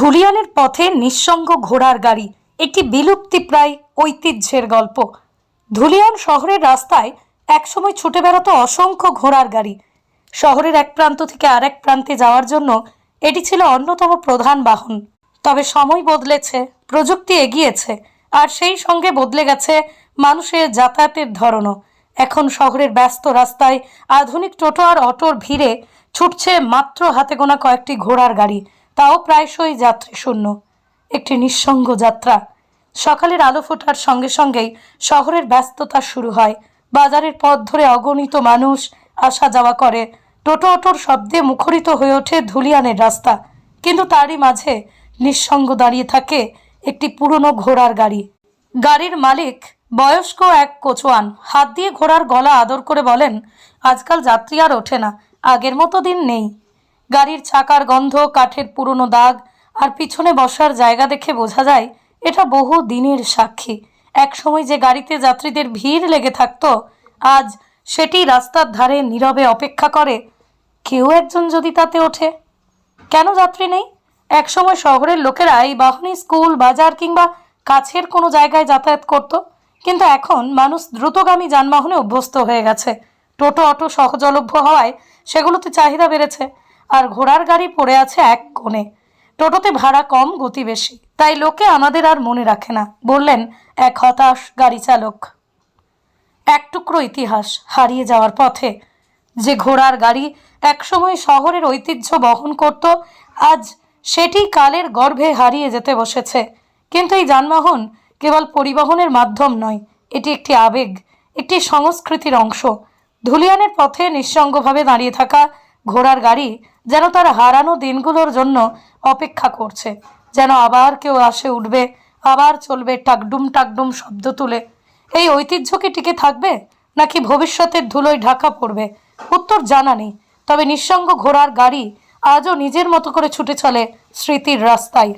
ধুলিয়ানের পথে নিঃসঙ্গ ঘোড়ার গাড়ি, একটি বিলুপ্তিপ্রায় ঐতিহ্যের গল্প। ধুলিয়ান শহরের রাস্তায় একসময় ছুটে বেড়াতো অসংখ্য ঘোড়ার গাড়ি। শহরের এক প্রান্ত থেকে আরেক প্রান্তে যাওয়ার জন্য এটি ছিল অন্যতম প্রধান বাহন। তবে সময় বদলেছে, প্রযুক্তি এগিয়েছে, আর সেই সঙ্গে বদলে গেছে মানুষের যাতায়াতের ধরনও। এখন শহরের ব্যস্ত রাস্তায় আধুনিক টোটো আর অটোর ভিড়ে ছুটছে মাত্র হাতে গোনা কয়েকটি ঘোড়ার গাড়ি। তাও প্রায়শই যাত্রী শূন্য। একটি নিঃসঙ্গ যাত্রা। সকালের আলো ফোটার সঙ্গে সঙ্গেই শহরের ব্যস্ততা শুরু হয়। বাজারের পথ ধরে অগণিত মানুষ আসা যাওয়া করে। টোটো অটোর শব্দে মুখরিত হয়ে ওঠে ধুলিয়ানের রাস্তা। কিন্তু তারই মাঝে নিঃসঙ্গ দাঁড়িয়ে থাকে একটি পুরনো ঘোড়ার গাড়ি। গাড়ির মালিক বয়স্ক এক কোচোয়ান। হাত দিয়ে ঘোড়ার গলা আদর করে বলেন, আজকাল যাত্রী আর ওঠে না। আগের মতো দিন নেই। গাড়ির চাকার গন্ধ, কাঠের পুরনো দাগ আর পিছনে বসার জায়গা দেখে বোঝা যায় এটা বহু দিনের সাক্ষী। একসময় যে গাড়িতে যাত্রীদের ভিড় লেগে থাকতো, আজ সেটি রাস্তার ধারে নীরবে অপেক্ষা করে। কেউ একজন যদি তাতে ওঠে। কেন যাত্রী নেই? একসময় শহরের লোকেরা এই বাহনে স্কুল, বাজার কিংবা কাছের কোনো জায়গায় যাতায়াত করত। কিন্তু এখন মানুষ দ্রুতগামী যানবাহনে অভ্যস্ত হয়ে গেছে। টোটো, অটো সহজলভ্য হওয়ায় সেগুলোতে চাহিদা বেড়েছে। আর ঘোড়ার গাড়ি পড়ে আছে এক কোণে। টোটোতে ভাড়া কম, গতি বেশি। তাই লোকে আমাদের আর মনে রাখে না, বললেন এক হতাশ গাড়ি চালক। এক টুকরো ইতিহাস হারিয়ে যাওয়ার পথে যে ঘোড়ার গাড়ি একসময় শহরের ঐতিহ্য বহন করত, আজ সেটি কালের গর্ভে হারিয়ে যেতে বসেছে। কিন্তু এই যানবাহন কেবল পরিবহনের মাধ্যম নয়, এটি একটি আবেগ, একটি সংস্কৃতির অংশ। ধুলিয়ানের পথে নিঃসঙ্গভাবে দাঁড়িয়ে থাকা ঘোড়ার গাড়ি যেন তার হারানো দিনগুলোর জন্য অপেক্ষা করছে। যেন আবার কেউ আসে উঠবে, আবার চলবে টাকডুম টাকডুম শব্দ তুলে। এই ঐতিহ্য কি টিকে থাকবে, নাকি ভবিষ্যতের ধুলোয় ঢাকা পড়বে? উত্তর জানা নেই। তবে নিঃসঙ্গ ঘোড়ার গাড়ি আজও নিজের মতো করে ছুটে চলে স্মৃতির রাস্তায়।